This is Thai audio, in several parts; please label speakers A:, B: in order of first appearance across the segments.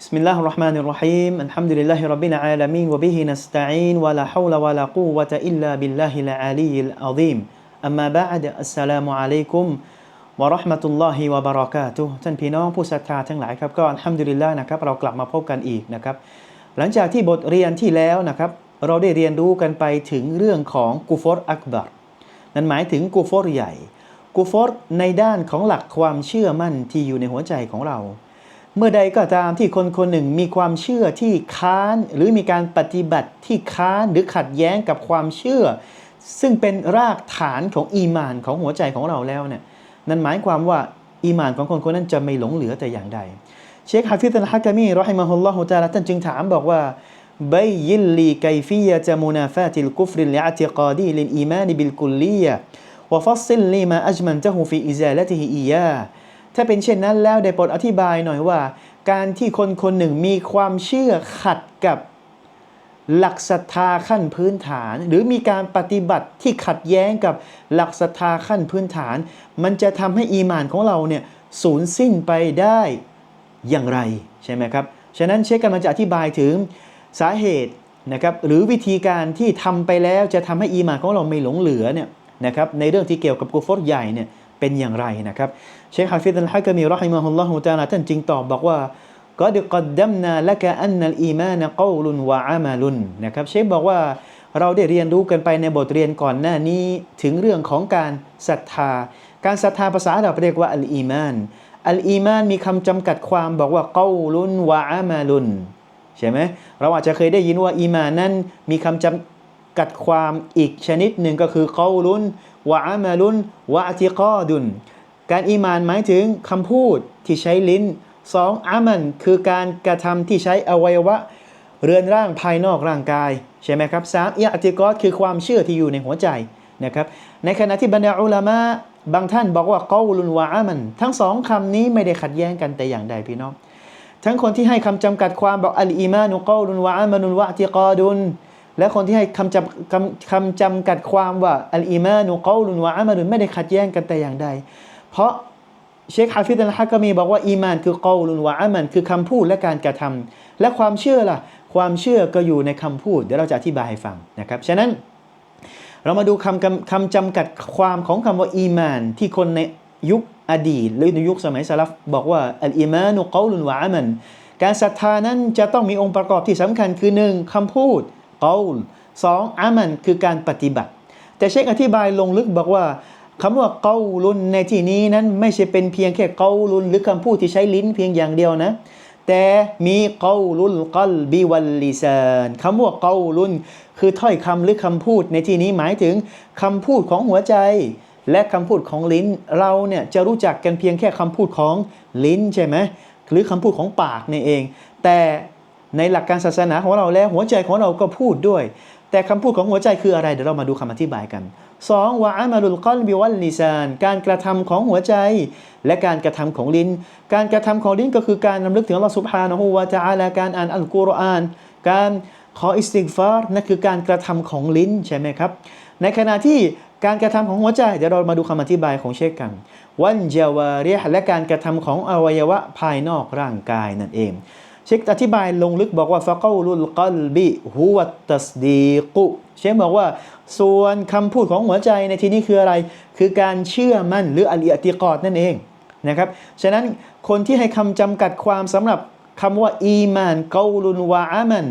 A: بسم الله الرحمن الرحيم الحمد لله رب العالمين وبه نستعين ولا حول ولا قوة إلا بالله العلي العظيم أما بعد السلام عليكم ورحمة الله وبركاته ท่านพี่น้องผู้ศรัทธาทั้งหลายครับก็อัลฮัมดุลิลลาห์นะครับเรากลับมาพบกันอีกนะครับ หลังจากที่บทเรียนที่แล้วนะครับ เราได้เรียนรู้กันไปถึงเรื่องของกูฟอร์อักบัรนั่นหมายถึงกูฟอร์ใหญ่ กูฟอร์ในด้านของหลักความเชื่อมั่นที่อยู่ในหัวใจของเรา เมื่อใดก็ตามที่คนคนหนึ่งมีความเชื่อที่ค้าน หรือมีการปฏิบัติที่ค้านหรือขัดแย้งกับความเชื่อ ซึ่งเป็นรากฐานของอีมานของหัวใจของเราแล้วเนี่ยนั่นหมายความว่าอีมานของคนคนนั้นจะไม่หลงเหลือแต่อย่างใด เชคฮาฟิซอัลฮะกามีรอฮิมะฮุลลอฮุตาลาท่านจึงถามบอกว่าบยิลลีไกฟียะจะมุนาฟาติลกุฟริลอิติกาดีลิลอีมานบิลกุลียะวฟัซซิลลีมาอัจมันตะฮูฟีอิซาลติฮิอียา ถ้าเป็นเช่นนั้นแล้วได้โปรดอธิบายหน่อยว่า การที่คนคนหนึ่งมีความเชื่อขัดกับหลักศรัทธาขั้นพื้นฐาน หรือมีการปฏิบัติที่ขัดแย้งกับหลักศรัทธาขั้นพื้นฐาน มันจะทำให้อีหมานของเราเนี่ยสูญสิ้นไปได้อย่างไรใช่ไหมครับฉะนั้นเชคกันมันจะอธิบายถึงสาเหตุนะครับหรือวิธีการที่ทำไปแล้วจะทำให้อีหมานของเราไม่หลงเหลือเนี่ยนะครับในเรื่องที่เกี่ยวกับกุฟอรใหญ่เนี่ยเป็นอย่างไรนะครับ เชคฮาฟิซัลฮะกามีรอฮิมะฮุลลอฮุตะอาลาท่านจึงตอบบอกว่าก็ดกดดัมนาละกะอันนัลอีมานกอลุนวะอามาลุนนะครับเชคบอกว่าเราได้เรียนรู้กันไปในบทเรียนก่อนหน้านี้ถึงเรื่องของการศรัทธา การศรัทธาภาษาเราเรียกว่าอัลอีมาน อัลอีมานมีคำจำกัดความบอกว่ากอลุนวะอามาลุนใช่ไหมเราอาจจะเคยได้ยินว่าอีมานนั้นมีคำจำกัดความอีกชนิดหนึ่งก็คือกอลุนวะอามาลุนวะอติกอดุน การอีมานหมายถึงคำพูดที่ใช้ลิ้นสองอามันคือการกระทำที่ใช้อวัยวะ เรือนร่างภายนอกร่างกาย ใช่ไหมครับสามอิอติกอดคือความเชื่อที่อยู่ในหัวใจนะครับในขณะที่บรรดาอุลามะบางท่านบอกว่ากาลุนวะอามัน ทั้งสองคำนี้ไม่ได้ขัดแย้งกันแต่อย่างใดพี่น้องทั้งคนที่ให้คำจำกัดความบอกอัลอีมานุกาลุนวะอามานุนวะติกอดุนและคนที่ให้คำจำคำคำจำกัดความว่าอัลอีมานุกาลุนวะอามานุนไม่ได้ขัดแย้งกันแต่อย่างใด เพราะเชคฮาฟิดอัลฮะกามีบอกว่าอีมานคือกอลุนวะอามันคือคำพูดและการกระทำและความเชื่อล่ะ ความเชื่อก็อยู่ในคำพูด เดี๋ยวเราจะอธิบายให้ฟังนะครับ ฉะนั้นเรามาดูคำคำคำจำกัดความของคำว่าอีมาน ที่คนในยุคอดีต หรือในยุคสมัยสลับบอกว่าอัลอีมานุกอลุนวะอามันการศรัทธานั้นจะต้องมีองค์ประกอบที่สำคัญคือหนึ่งคำพูดกอลสองอามันคือการปฏิบัติ แต่เชคอธิบายลงลึกบอกว่า คำว่าเกาลุนในที่นี้นั้นไม่ใช่เป็นเพียงแค่เกาลุนหรือคำพูดที่ใช้ลิ้นเพียงอย่างเดียวนะ แต่มีเกาลุนกัลบิวัลลิซานคำว่าเกาลุนคือถ้อยคำหรือคำพูดในที่นี้หมายถึงคำพูดของหัวใจ และคำพูดของลิ้น เราเนี่ยจะรู้จักกันเพียงแค่คำพูดของลิ้นใช่ไหมหรือคำพูดของปากนี่เอง แต่ในหลักการศาสนาของเราแล้วหัวใจของเราก็พูดด้วย แต่คำพูดของหัวใจคืออะไร เดี๋ยวเรามาดูคำอธิบายกันสองวะอามาลุลกอลบิวัลลิซาน การกระทำของหัวใจ และการกระทำของลิ้น การกระทำของลิ้นก็คือการนำลึกถึงอัลลอฮฺสุบฮานะฮูวะตะอาลาการอ่านอัลกุรอาน การขออิสติกฟาร์นั่นคือการกระทำของลิ้นใช่ไหมครับ ในขณะที่การกระทำของหัวใจ เดี๋ยวเรามาดูคำอธิบายของเชคกัน วันเจาวาเรียและการกระทำของอวัยวะภายนอกร่างกายนั่นเอง ชคอธิบายลงลึกบอกว่าฟะกอลุลกอลบิฮุวัตตัสดีกุเชคบอกว่า ส่วนคำพูดของหัวใจในที่นี้คืออะไร คือการเชื่อมั่นหรืออัลอิติกอดนั่นเองนะครับ ฉะนั้นคนที่ให้คำจำกัดความสำหรับคำว่าอีมานเกาลุนวะอามัน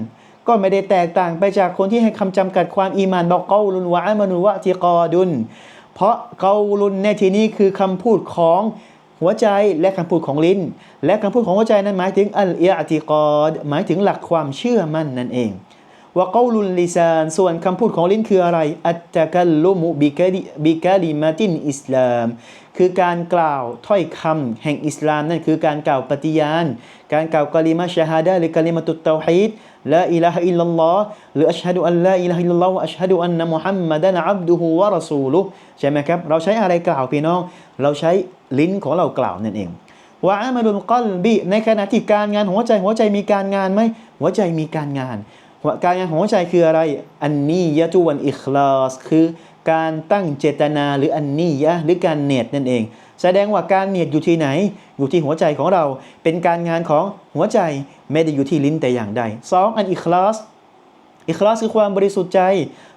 A: ก็ไม่ได้แตกต่างไปจากคนที่ให้คำจำกัดความอีมานบอกเกาลุนวะอามานุวะติกอดุน เพราะเกาลุนในที่นี้คือคำพูดของ หัวใจและคำพูดของลิ้น และคำพูดของหัวใจนั้นหมายถึงอัลอิอติกอดหมายถึงหลักความเชื่อมั่นนั่นเองว่าเกาลุนลิซานส่วนคำพูดของลิ้นคืออะไร อัตตะกัลลุมุบิกะลิบิกะลิมาตินอิสลาม คือการกล่าวถ้อยคำแห่งอิสลามนั่นคือการกล่าวปฏิญาณ การกล่าวกะลิมาชะฮาดะหรือกะลิมาตุตเตาฮีดลาอิลาฮะอิลลัลลอฮ์หรืออัชฮะดุอัลลาอิลาฮะอิลลัลลอฮ์วะอัชฮะดุอันนะมุฮัมมัดันอับดุฮุวะรอซูลุใช่ไหมครับ เราใช้อะไรกล่าวพี่น้อง เราใช้ลิ้นของเรากล่าวนั่นเองวะอามาลุลกอลบีในขณะที่การงานหัวใจหัวใจมีการงานไหมหัวใจมีการงานการงานหัวใจคืออะไร อันนี้ยะตุวันอิคลาสคือการตั้งเจตนาหรืออันนี้ยะหรือการเนียดนั่นเอง แสดงว่าการเนียดอยู่ที่ไหน อยู่ที่หัวใจของเรา เป็นการงานของหัวใจไม่ได้อยู่ที่ลิ้นแต่อย่างใดสองอันอิคลาส อิคลาสคือความบริสุทธิ์ใจ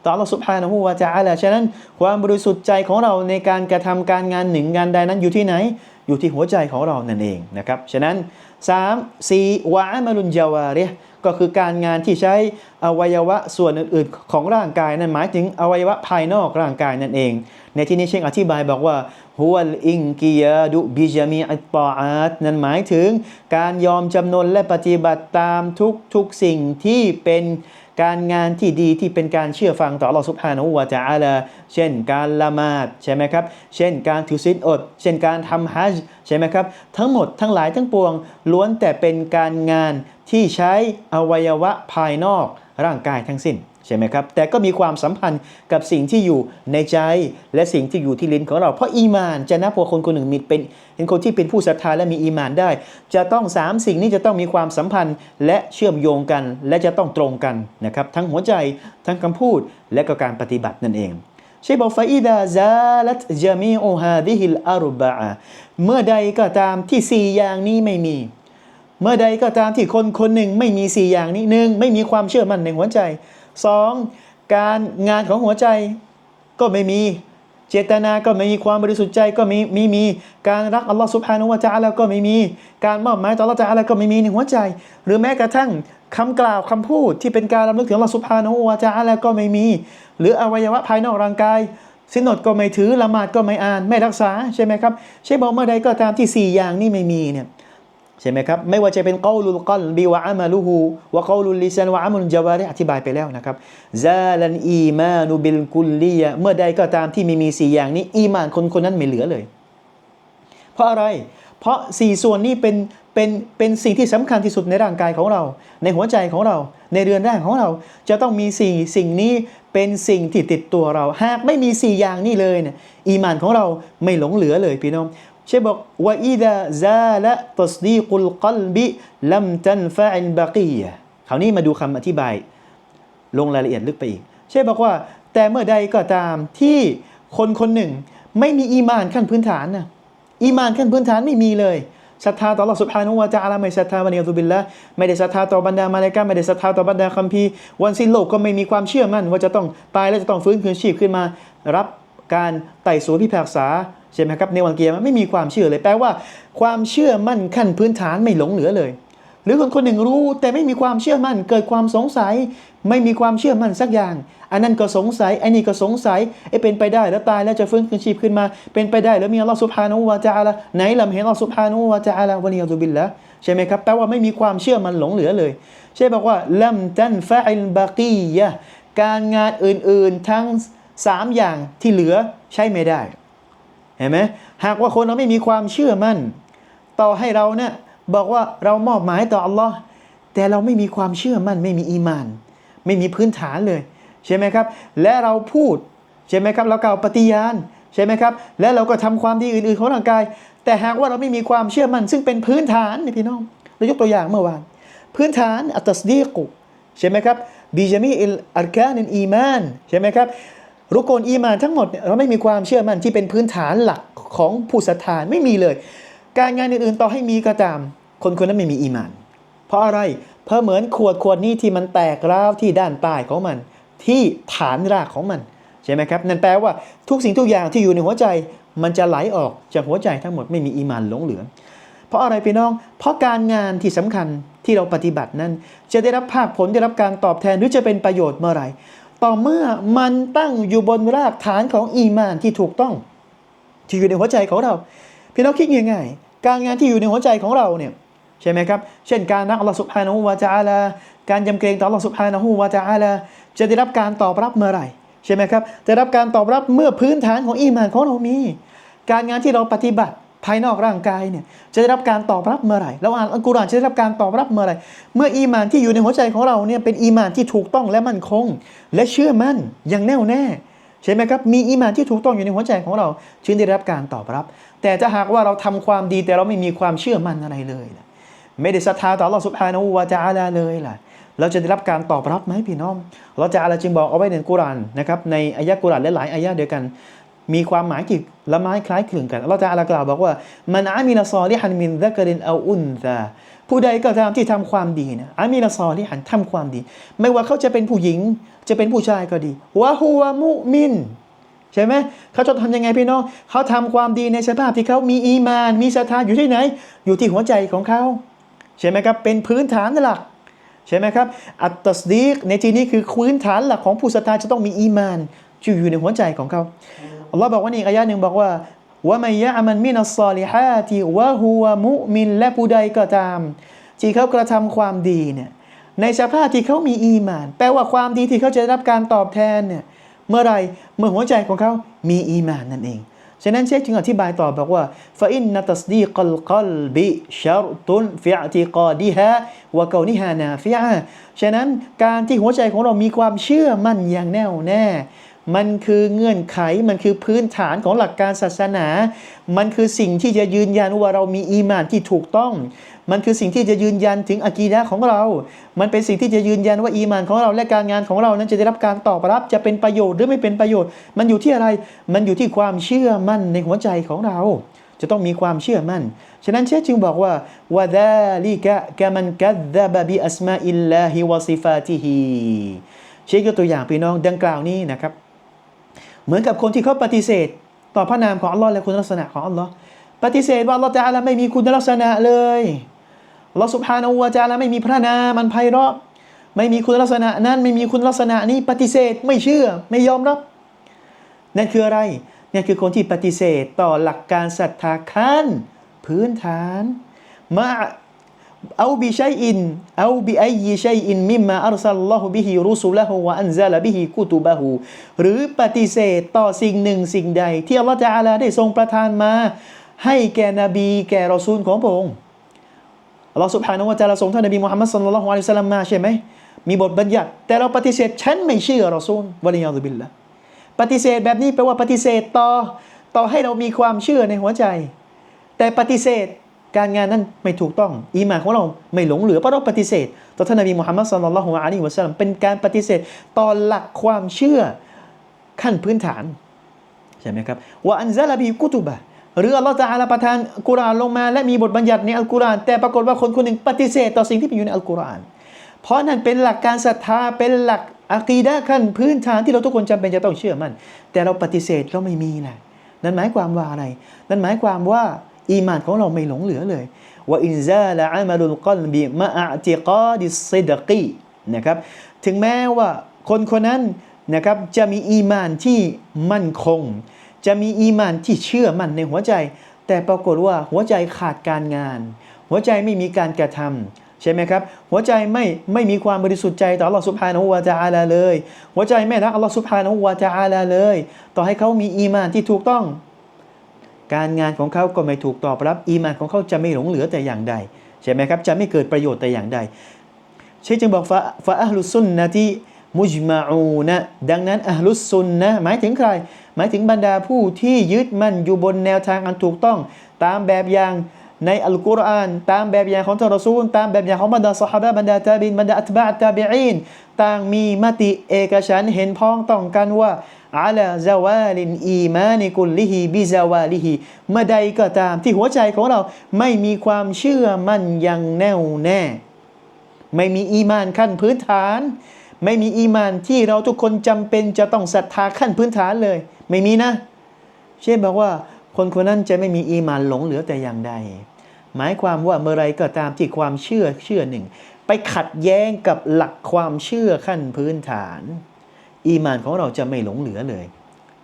A: ต่อ Allah Subhanahu wa Taala ฉะนั้นความบริสุทธิ์ใจของเราในการกระทำการงานหนึ่งงานใดนั้นอยู่ที่ไหน อยู่ที่หัวใจของเรานั่นเองนะครับฉะนั้น 3 4วะอมาลุนจาวาริฮ์ก็คือการงานที่ใช้อวัยวะส่วนอื่นๆ ของร่างกายนั่นหมายถึงอวัยวะภายนอกร่างกายนั่นเอง ในที่นี้เชคอธิบายบอกว่าฮุวลอิงกิยาดุบิจามีอัตตาอาตนั่นหมายถึงการยอมจำนนและปฏิบัติตามทุกทุกๆสิ่งที่เป็น การงานที่ดีที่เป็นการเชื่อฟังต่อเราสุภานุวาจาลาเช่นการละหมาดใช่ไหมครับ เช่นการถือศีลอด เช่นการทำฮัจญ์ใช่ไหมครับ ทั้งหมดทั้งหลายทั้งปวง ล้วนแต่เป็นการงานที่ใช้อวัยวะภายนอกร่างกายทั้งสิ้น ใช่ไหมครับ แต่ก็มีความสัมพันธ์กับสิ่งที่อยู่ในใจและสิ่งที่อยู่ที่ลิ้นของเรา เพราะอีมานจะนับว่าคนคนหนึ่งมีเป็นเป็นคนที่เป็นผู้ศรัทธาและมีอีมานได้ จะต้องสามสิ่งนี้จะต้องมีความสัมพันธ์และเชื่อมโยงกัน และจะต้องตรงกันนะครับทั้งหัวใจทั้งคำพูดและก็การปฏิบัตินั่นเองเชคบอกฟาอิดาซาลัตจามีอูฮาดิฮิลอารุบะเมื่อใดก็ตามที่สี่อย่างนี้ไม่มี เมื่อใดก็ตามที่คนคนหนึ่งไม่มีสี่อย่างนี้หนึ่งไม่มีความเชื่อมั่นในหัวใจ สองการงานของหัวใจก็ไม่มี เจตนาก็ไม่มีความบริสุทธิ์ใจก็ม่ไม่มี การรักอัลลอฮ์สุบฮานุวะจาละก็ไม่มี การมอบหมายต่ออัลลอฮ์จาละก็ไม่มีในหัวใจ หรือแม้กระทั่งคำกล่าวคำพูดที่เป็นการรำลึกถึงอัลลอฮ์สุบฮานุวะจาละก็ไม่มี หรืออวัยวะภายนอกร่างกายสินอดก็ไม่ถือละหมาดก็ไม่อ่าน ไม่รักษาใช่ไหมครับใช่บอกเมื่อใดก็ตามที่สี่อย่างนี้ไม่มีเนี่ย ใช่ไหมครับไม่ว่าจะเป็นกอลุลกัลบิวะอามาลูฮูวะกอลุลลิซานวะอามุลจาวาริอธิบายไปแล้วนะครับซาลันอีมานุบิลกุลลียเมื่อใดก็ตามที่ไม่มีสี่อย่างนี้อีมานคนคนนั้นไม่เหลือเลย เพราะอะไร เพราะสี่ส่วนนี้เป็นเป็นเป็นสิ่งที่สำคัญที่สุดในร่างกายของเรา ในหัวใจของเรา ในเรือนร่างของเรา จะต้องมีสี่สิ่งนี้เป็นสิ่งที่ติดตัวเรา หากไม่มีสี่อย่างนี้เลยเนี่ยอีมานของเราไม่หลงเหลือเลยพี่น้อง เชฟบอกว่าอิดะซาละตัสดีกุลกัลบิลัมตันฟะอิลบากียะคราวนี้มาดูคำอธิบาย ลงรายละเอียดลึกไปอีก เช่นบอกว่า แต่เมื่อใดก็ตามที่คนคนหนึ่ง ไม่มีอีมานขั้นพื้นฐานนะอีมานขั้นพื้นฐานไม่มีเลยศรัทธาต่อ Allah Subhanahu wa Taala ไม่ศรัทธาวันอัลตุบิลละไม่ได้ศรัทธาต่อบรรดามาเลกาไม่ได้ศรัทธาต่อบรรดาคัมภีร์วันสิ้นโลกก็ไม่มีความเชื่อมั่นว่าจะต้องตายแล้วจะต้องฟื้นคืนชีพขึ้นมา รับ การไต่สวนพิพากษาใช่ไหมครับในวันเกียรติไม่มีความเชื่อเลยแปลว่า ความเชื่อมั่นขั้นพื้นฐานไม่หลงเหลือเลย หรือคนคนหนึ่งรู้แต่ไม่มีความเชื่อมั่นเกิดความสงสัย ไม่มีความเชื่อมั่นสักอย่าง อันนั้นก็สงสัยอ้นี่ก็สงสัยไอ้เป็นไปได้แล้วตายแล้วจะฟื้นคืนชีพขึ้นมา เป็นไปได้แล้วมีอัลลอฮฺสุบฮานุวะจาละไหนลำเห็นอัลลอฮฺสุบฮานุวะจาละวะนียตุบิลละใช่ไหมครับแปลว่าไม่มีความเชื่อมันหลงเหลือเลย ใช่บอกว่าลัมตันฟะอิลบากียะการงานอื่นๆทั้ง สามอย่างที่เหลือใช้ไม่ได้ เห็นไหมหากว่าคนเราไม่มีความเชื่อมั่น ต่อให้เราเนี่ยบอกว่าเรามอบหมายต่ออัลลอฮ์แต่เราไม่มีความเชื่อมั่น ไม่มีอีมาน ไม่มีพื้นฐานเลย ใช่ไหมครับ และเราพูด ใช่ไหมครับ เรากล่าวปฏิญาณใช่ไหมครับ และเราก็ทำความดีอื่นๆของร่างกาย แต่หากว่าเราไม่มีความเชื่อมั่น ซึ่งเป็นพื้นฐานนี่พี่น้องเรายกตัวอย่างเมื่อวาน พื้นฐานอัตสดีกุใช่ไหมครับบิจามีอิลอาร์กานินอีมานใช่ไหมครับ รุกลอีมานทั้งหมดเราไม่มีความเชื่อมั่นที่เป็นพื้นฐานหลักของผู้ศรัทธาไม่มีเลย การงานอื่นๆต่อให้มีก็ตาม คนคนนั้นไม่มีอีมาน เพราะอะไร เพราะเหมือนขวดขวดนี้ที่มันแตกร้าวที่ด้านใต้ของมัน ที่ฐานรากของมันใช่ไหมครับนั่นแปลว่าทุกสิ่งทุกอย่างที่อยู่ในหัวใจ มันจะไหลออกจากหัวใจทั้งหมดไม่มีอีมานหลงเหลือ เพราะอะไรพี่น้อง เพราะการงานที่สำคัญที่เราปฏิบัตินั้น จะได้รับภาคผลได้รับการตอบแทนหรือจะเป็นประโยชน์เมื่อไหร่ ต่อเมื่อมันตั้งอยู่บนรากฐานของอีมานที่ถูกต้องที่อยู่ในหัวใจของเรา พี่น้องคิดง่ายๆการงานที่อยู่ในหัวใจของเราเนี่ยใช่ไหมครับ เช่นการรักอัลลอฮฺสุบฮานะฮูวะจาลาการยำเกรงต่ออัลลอฮฺสุบฮานะฮูวะจาลาจะได้รับการตอบรับเมื่อไหร่ใช่ไหมครับจะได้รับการตอบรับเมื่อพื้นฐานของอีมานของเรามี การงานที่เราปฏิบัติ ภายนอกร่างกายเนี่ยจะได้รับการตอบรับเมื่อไหร่เราอ่านอัลกุรอานจะได้รับการตอบรับเมื่อไหร่เมื่ออีมานที่อยู่ในหัวใจของเราเนี่ยเป็นอีมานที่ถูกต้องและมั่นคง และเชื่อมั่นอย่างแน่วแน่ใช่ไหมครับมีอีมานที่ถูกต้องอยู่ในหัวใจของเราจึงได้รับการตอบรับ แต่ถ้าหากว่าเราทำความดีแต่เราไม่มีความเชื่อมั่นอะไรเลยล่ะไม่ได้ศรัทธาต่อ Allah Subhanahu wa Taala เลยล่ะเราจะได้รับการตอบรับไหมพี่น้องเราจะอะไรจึงบอกเอาไว้ในกุรอานนะครับในอายะกุรอานและหลายอายะเดียวกัน มีความหมายกี่ละไม้คล้ายคลึงกันเราจะอะไรกล่าวบอกว่ามันอามิลซอลิฮันมินซักรินเอาอุนซาผู้ใดก็ตามที่ทำความดีนะอามิลซอลิฮันทำความดี ไม่ว่าเขาจะเป็นผู้หญิงจะเป็นผู้ชายก็ดีวะฮัวมุมินใช่ไหมเขาจะทำยังไงพี่น้องเขาทำความดีในสภาพที่เขามีอีมาน มีศรัทธาอยู่ที่ไหน อยู่ที่หัวใจของเขาใช่ไหมครับเป็นพื้นฐานหลักใช่ไหมครับอัตตสดีกในที่นี้คือพื้นฐานหลักของผู้ศรัทธาจะต้องมีอีมานอยู่ในหัวใจของเขา อัลลอฮ์บอกว่านี่อายะหนึ่งบอกว่าว่ามัยะมันมินัสซอลิฮาติวะฮัวมุมินและผู้ใดก็ตาม ที่เขากระทำความดีเนี่ยในสภาพที่เขามีอีมาน แปลว่าความดีที่เขาจะได้รับการตอบแทนเนี่ยเมื่อไรเมื่อหัวใจของเขามีอีมานนั่นเอง ฉะนั้นเชคจึงอธิบายต่อบอกว่าฟาอินนัตสดีกัลกัลบิชารุตุนฟิอติกอดิฮะวะกานิฮานาฟิอะฉะนั้นการที่หัวใจของเรามีความเชื่อมั่นอย่างแน่วแน่ มันคือเงื่อนไข มันคือพื้นฐานของหลักการศาสนา มันคือสิ่งที่จะยืนยันว่าเรามีอีมานที่ถูกต้อง มันคือสิ่งที่จะยืนยันถึงอากีดะของเรา มันเป็นสิ่งที่จะยืนยันว่าอีมานของเราและการงานของเรานั้นจะได้รับการตอบรับ จะเป็นประโยชน์หรือไม่เป็นประโยชน์ มันอยู่ที่อะไร มันอยู่ที่ความเชื่อมั่นในหัวใจของเรา จะต้องมีความเชื่อมั่น ฉะนั้นเชคจึงบอกว่าวะดาลิกะกะมันกัดดะบะบิอัสมาอิลลาฮิวะซิฟาติฮิเชคยกตัวอย่างพี่น้องดังกล่าวนี้นะครับ เหมือนกับคนที่เขาปฏิเสธ ต่อพระนามของอัลลอฮ์และคุณลักษณะของอัลลอฮ์ปฏิเสธว่าอัลลอฮ์ตะอาลาไม่มีคุณลักษณะเลยอัลลอฮ์สุบฮานาอูวะตะอาลาไม่มีพระนามมันไพเราะไม่มีคุณลักษณะนั้นไม่มีคุณลักษณะนี้ปฏิเสธไม่เชื่อไม่ยอมรับนั่นคืออะไรนี่คือคนที่ปฏิเสธต่อหลักการศรัทธาขั้นพื้นฐานมา เอาบิชัยอินเอาบิไอยิชัยอินมิมมาอัลซัลลอฮุบิฮิรุสุละฮุวะอันซาลบิฮิกุตุบะฮูหรือปฏิเสธต่อสิ่งหนึ่งสิ่งใด ที่อัลลอฮฺจะอาลาได้ทรงประทานมา ให้แก่นบีแก่รอซูลของพระองค์อัลลอฮฺสุบฮานะฮูวะตะอาลาส่งท่านนบีมุฮัมมัดศ็อลลัลลอฮุอะลัยฮิวะซัลลัมมาใช่ไหมมีบทบัญญัติ แต่เราปฏิเสธฉันไม่เชื่อรอซูลวะลิยาซุบิลละปฏิเสธแบบนี้แปลว่าปฏิเสธต่อต่อให้เรามีความเชื่อในหัวใจ แต่ปฏิเสธ การงานนั้นไม่ถูกต้อง อีหมาของเราไม่หลงเหลือเพราะเราปฏิเสธ ต่อท่านนบีมุฮัมมัดสุลลัลลอฮุอะลัยฮิวะสัลลัมเป็นการปฏิเสธต่อหลักความเชื่อขั้นพื้นฐานใช่ไหมครับว่าอันซาลาบีกุตุบะหรืออัลลอฮฺตะอาลาประทานกุรอานลงมาและมีบทบัญญัติในอัลกุรอาน แต่ปรากฏว่าคนคนหนึ่งปฏิเสธต่อสิ่งที่มีอยู่ในอัลกุรอาน เพราะนั่นเป็นหลักการศรัทธาเป็นหลักอะกีดะขั้นพื้นฐานที่เราทุกคนจำเป็นจะต้องเชื่อมั่นแต่เราปฏิเสธเราไม่มีนะนั่นหมายความว่าอะไร นั่นหมายความว่า อีหมานของเราไม่หลงเหลือเลยว่าอินซาละอามาลุลกอลบีมะอะติกอดิซิดกีนะครับถึงแม้ว่าคนคนนั้นนะครับจะมีอีมานที่มั่นคง จะมีอีมานที่เชื่อมั่นในหัวใจ แต่ปรากฏว่าหัวใจขาดการงาน หัวใจไม่มีการกระทำใช่ไหมครับ หัวใจไม่ไม่มีความบริสุทธิ์ใจต่อ Allah Subhanahu wa Taala เลย หัวใจไม่รัก Allah Subhanahu wa Taala เลย ต่อให้เขามีอีมานที่ถูกต้อง การงานของเขาก็ไม่ถูกตอบรับ อีมานของเขาจะไม่หลงเหลือแต่อย่างใดใช่ไหมครับจะไม่เกิดประโยชน์แต่อย่างใดเชคจึงบอกฟะอัลลุซุนนะที่มุจมาอูนะดังนั้นอัลลุซุนนะหมายถึงใคร หมายถึงบรรดาผู้ที่ยึดมั่นอยู่บนแนวทางอันถูกต้อง ตามแบบอย่างในอัลกุรอาน ตามแบบอย่างของท่านรอซูล ตามแบบอย่างของบรรดาสหายบรรดาตาบินบรรดาอัตบะตาบิอีนต่างมีมติเอกฉันเห็นพ้องต้องกันว่า อาลาซาวาลินอีมานิกุลลิฮิบิซาวาลิฮิเมื่อใดก็ตามที่หัวใจของเราไม่มีความเชื่อมั่นอย่างแน่วแน่ ไม่มีอีมานขั้นพื้นฐาน ไม่มีอีมานที่เราทุกคนจำเป็นจะต้องศรัทธาขั้นพื้นฐานเลย ไม่มีนะ เช่นบอกว่าคนคนนั้นจะไม่มีอีมานหลงเหลือแต่อย่างใด หมายความว่าเมื่อไรก็ตามที่ความเชื่อเชื่อหนึ่ง ไปขัดแย้งกับหลักความเชื่อขั้นพื้นฐาน อีมานของเราจะไม่หลงเหลือเลย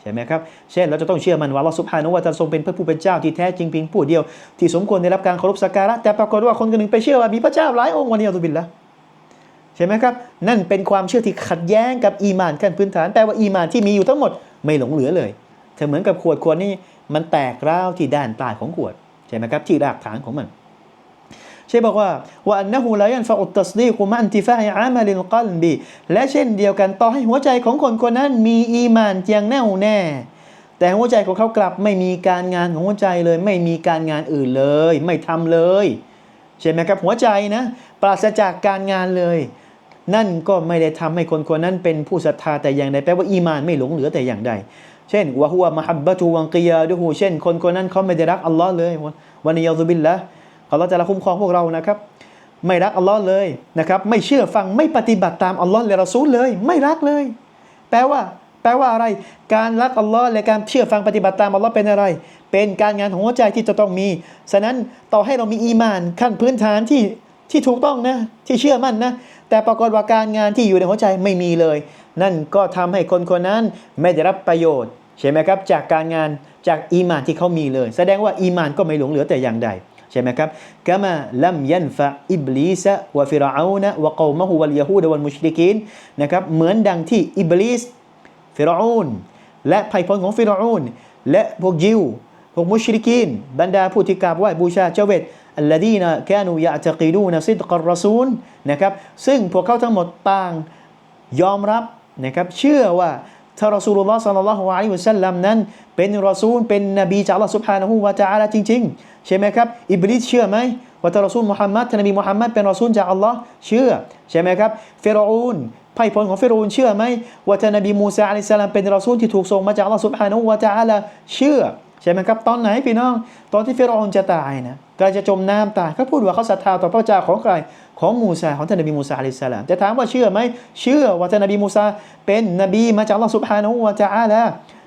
A: ใช่ไหมครับ เช่นเราจะต้องเชื่อมันว่าอัลลอฮฺสุบฮานุวะตะอาลาทรงเป็นพระผู้เป็นเจ้าที่แท้จริงเพียงผู้เดียว ที่สมควรได้รับการเคารพสักการะแต่ปรากฏว่าคนคนหนึ่งไปเชื่อว่ามีพระเจ้าหลายองค์วันนี้อัลลอฮฺบิลละใช่ไหมครับ นั่นเป็นความเชื่อที่ขัดแย้งกับอีมานขั้นพื้นฐานแปลว่าอีมานที่มีอยู่ทั้งหมดไม่หลงเหลือเลยเธอเหมือนกับขวดขวดนี้มันแตกร้าวที่ด้านปลายของขวดใช่ไหมครับที่รากฐานของมัน ใช่บอกว่าว่าอันนะฮูลายันฟะอุตตัสดีกุมันติฟะอิอามาลิลกัลบีและเช่นเดียวกันต่อให้หัวใจของคนคนนั้นมีอีมานเจียงแน่วแน่ แต่หัวใจของเขากลับไม่มีการงานของหัวใจเลย ไม่มีการงานอื่นเลย ไม่ทำเลยใช่ไหมครับหัวใจนะปราศจากการงานเลย นั่นก็ไม่ได้ทำให้คนคนนั้นเป็นผู้ศรัทธาแต่อย่างใดแปลว่าอีมานไม่หลงเหลือแต่อย่างใดเช่นวะฮุวะมะฮับบะตูวังกิยาดูฮูเช่น คนคนนั้นเขาไม่ได้รักอัลลอฮ์เลยวันนี้ยาซุบิลละ ขอเราจะละคุ้มครองพวกเรานะครับ ไม่รักอัลลอฮ์เลยนะครับไม่เชื่อฟังไม่ปฏิบัติตามอัลลอฮ์และรอซูลเลย ไม่รักเลย แปลว่า แปลว่าอะไร การรักอัลลอฮ์และการเชื่อฟังปฏิบัติตามอัลลอฮ์เป็นอะไร เป็นการงานของหัวใจที่จะต้องมี ฉะนั้นต่อให้เรามีอีมานขั้นพื้นฐานที่ที่ถูกต้องนะที่เชื่อมั่นนะแต่ปรากฏว่าการงานที่อยู่ในหัวใจไม่มีเลย นั่นก็ทำให้คนคนนั้นไม่ได้รับประโยชน์ใช่ไหมครับจากการงานจากอีมานที่เขามีเลย แสดงว่าอีมานก็ไม่หลงเหลือแต่อย่างใด ใช่ไหมครับกามาลัมยันฟะอิบลิสวะฟิรเอานะวะกอมะฮุวัลยะฮูดวัลมุชริกีนนะครับเหมือนดังที่อิบลิสฟิรเอานและไพพลของฟิรเอานและพวกยิวพวกมุชริกีนบรรดาผู้ที่กราบไหว้บูชาเจ้าเวทอัลลดีนะกานูยะตะกีดูนะซิดกัรรอซูลนะครับซึ่งพวกเขาทั้งหมดต่างยอมรับนะครับเชื่อว่า ท้ารอซูลุลลอฮ์สัลลัลลอฮุอะลัยฮิวะสัลลัมนั้น เป็นรอซูลเป็นนบีจากอัลลอฮ์สุบฮานะฮูวะตะอาลาจริง ๆ ใช่ไหมครับ อิบลิสเชื่อไหมว่าท่านรอซูลมุฮัมมัดท่านนบีมุฮัมมัดเป็นรอซูลจากอัลลอฮ์เชื่อ ใช่ไหมครับเฟโรอูนไพ่พลของเฟโรอูนเชื่อไหมว่าท่านนบีมูซาอะลัยฮิสสลามเป็นรอซูลที่ถูกส่งมาจากอัลลอฮ์สุบฮานะฮูวะตะอาลาเชื่อ ใช่ไหมครับตอนไหนพี่น้อง ตอนที่ฟิรอูนจะตายนะกลังจะจมน้ำตายเขาพูดว่าเขาศรัทธาต่อพระเจ้าของใครของมูซาของท่านนบีมูซาอะลัยฮิสลามแต่ถามว่าเชื่อไหมเชื่อว่าท่านนบีมูซาเป็นนบีมาจากอัลลอฮ์ซุบฮานะฮูวะตะอาลา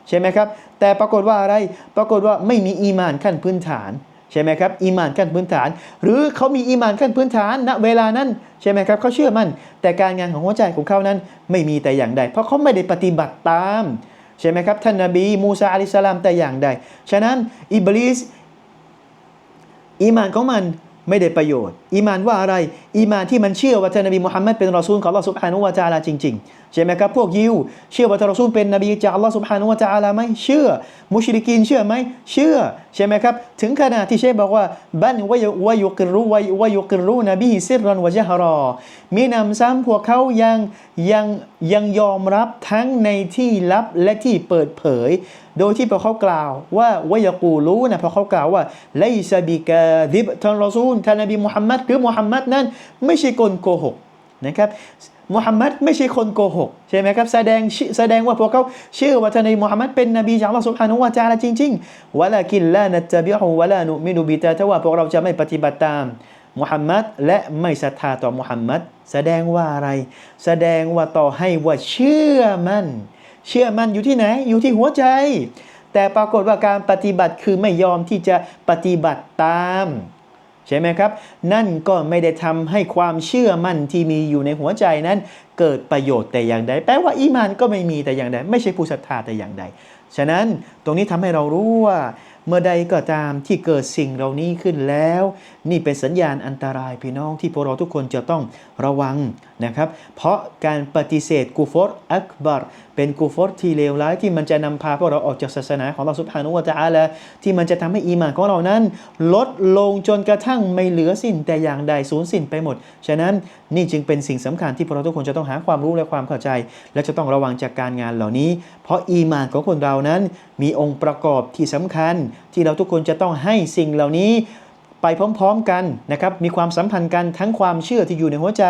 A: ใช่ไหมครับ แต่ปรากฏว่าอะไรปรากฏว่าไม่มีอีมานขั้นพื้นฐานใช่ไหมครับอีมานขั้นพื้นฐาน หรือเขามีอีมานขั้นพื้นฐานณเวลานั้นใช่ไหมครับเขาเชื่อมั่นแต่การงานของหัวใจของเขานั้นไม่มีแต่อย่างใด เพราะเขาไม่ได้ปฏิบัติตาม ใช่ไหมครับท่านนบีมูซาอะลัยฮิสลามแต่อย่างใด ฉะนั้นอิบลิสอีมานของมันไม่ได้ประโยชน์อีมานว่าอะไรอีมานที่มันเชื่อว่าท่านนบีมุฮัมมัดเป็นรอซูลของอัลลอฮ์ซุบฮานุวะจาลาจริง ๆ ใช่ไหมครับพวกยิว เชื่อว่าทารอซูลเป็นนบีจากอัลลอฮ์ซุบฮานุวะตะอาลาไหมเชื่อ มุชริกีนเชื่อไหมเชื่อใช่ไหมครับถึงขนาดที่เชฟบอกว่าบันวะยุวะยุกิรุวะวะยุกรู้นบีฮิซิรันวะจฮรอ มีนำซ้ำพวกเขายังยังยังยอมรับทั้งในที่ลับและที่เปิดเผย โดยที่พอเขากล่าวว่าวายกูรู้นะพอเขากล่าวว่าไลซาบิกาดิบทานรอซูลท่านนบีมุฮัมมัดหรือมุฮัมมัดนั้น ไม่ใช่คนโกหกนะครับ มุฮัมมัดไม่ใช่คนโกหกใช่ไหมครับแสดงแสดงว่าพวกเขาเชื่อว่าท่านมุฮัมมัดเป็นนบีจากอัลลอฮฺสุบฮานุวะตะอาลาจริงๆวะลากินลานัตตะบิฮุวะลานุมินุบิตาทว่าพวกเราจะไม่ปฏิบัติตามมุฮัมมัดและไม่ศรัทธาต่อมุฮัมมัดแสดงว่าอะไร แสดงว่าต่อให้ว่าเชื่อมั่นเชื่อมั่นอยู่ที่ไหน อยู่ที่หัวใจ แต่ปรากฏว่าการปฏิบัติคือไม่ยอมที่จะปฏิบัติตาม ใช่ไหมครับ นั่นก็ไม่ได้ทำให้ความเชื่อมั่นที่มีอยู่ในหัวใจนั้น เกิดประโยชน์แต่อย่างใดแปลว่าอีมานก็ไม่มีแต่อย่างใดไม่ใช่ผู้ศรัทธาแต่อย่างใด ฉะนั้นตรงนี้ทำให้เรารู้ว่า เมื่อใดก็ตามที่เกิดสิ่งเหล่านี้ขึ้นแล้ว นี่เป็นสัญญาณอันตรายพี่น้องที่พวกเราทุกคนจะต้องระวัง นะครับ เพราะการปฏิเสธกูฟอรอักบัรเป็นกูฟอรที่เลวร้ายที่มันจะนำพาพวกเราออกจากศาสนาของเราสุภานุวะตะอาลาที่มันจะทำให้อีหมานของเรานั้น ลดลงจนกระทั่งไม่เหลือสิ้นแต่อย่างใดสูญสิ้นไปหมด ฉะนั้นนี่จึงเป็นสิ่งสำคัญที่พวกเราทุกคนจะต้องหาความรู้และความเข้าใจ และจะต้องระวังจากการงานเหล่านี้ เพราะอีหมานของคนเรานั้น มีองค์ประกอบที่สำคัญ ที่เราทุกคนจะต้องให้สิ่งเหล่านี้ ไปพร้อมๆกันนะครับมีความสัมพันธ์กันทั้งความเชื่อที่อยู่ในหัวใจ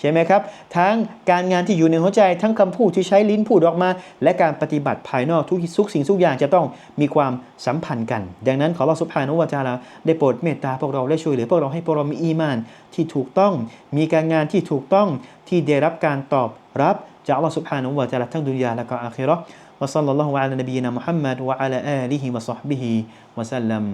A: ใช่ไหมครับทั้งการงานที่อยู่ในหัวใจ ทั้งคำพูดที่ใช้ลิ้นพูดออกมา และการปฏิบัติภายนอกทุกทุกสิ่งทุกอย่างจะต้องมีความสัมพันธ์กัน ดังนั้นขอรอสุภานุวาจาราได้โปรดเมตตาพวกเราและช่วยเหลือพวกเราให้พวกเรามีอีมานที่ถูกต้อง มีการงานที่ถูกต้องที่ได้รับการตอบรับจากอัลลอฮฺสุบฮานุวาจาราทั้งดุนยาและก็อาคิราะห์วะซัลลัลลอฮุอะลานบีนะมุฮัมมัดวะอะลาอาลีฮิวะศอฮบิฮิวะซัลลัม